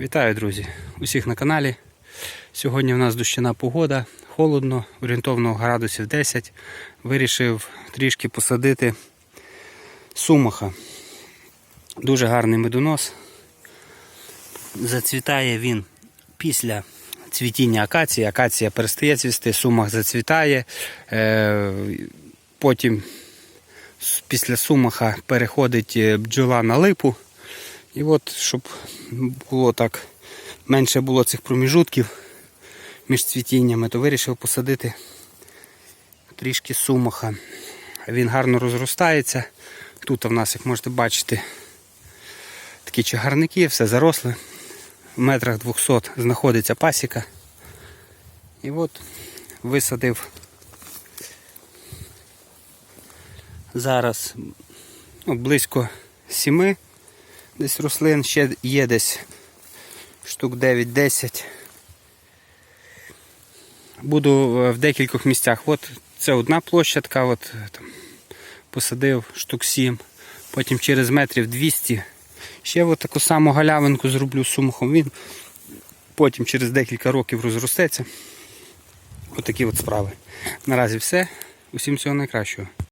Вітаю, друзі! Усіх на каналі. Сьогодні в нас дощина погода, холодно, орієнтовно градусів 10. Вирішив трішки посадити сумаха. Дуже гарний медонос. Зацвітає він після цвітіння акації. Акація перестає цвісти, сумах зацвітає. Е, Потім після сумаха переходить е, бджола на липу. І от, щоб було так, менше було цих проміжутків між цвітіннями, то вирішив посадити трішки сумаха. Він гарно розростається. Тут в нас, як можете бачити, такі чагарники, все заросле. В метрах 200 знаходиться пасіка. І от висадив зараз ну, близько сіми десь рослин, ще є десь штук 9-10. Буду е, в декількох місцях. От це одна площадка, от е, там посадив штук 7. Потім через метрів 200. Ще от таку саму галявинку зроблю сумахом. Він потім через декілька років розростеться. Отакі от справи. Наразі все. Усім всього найкращого.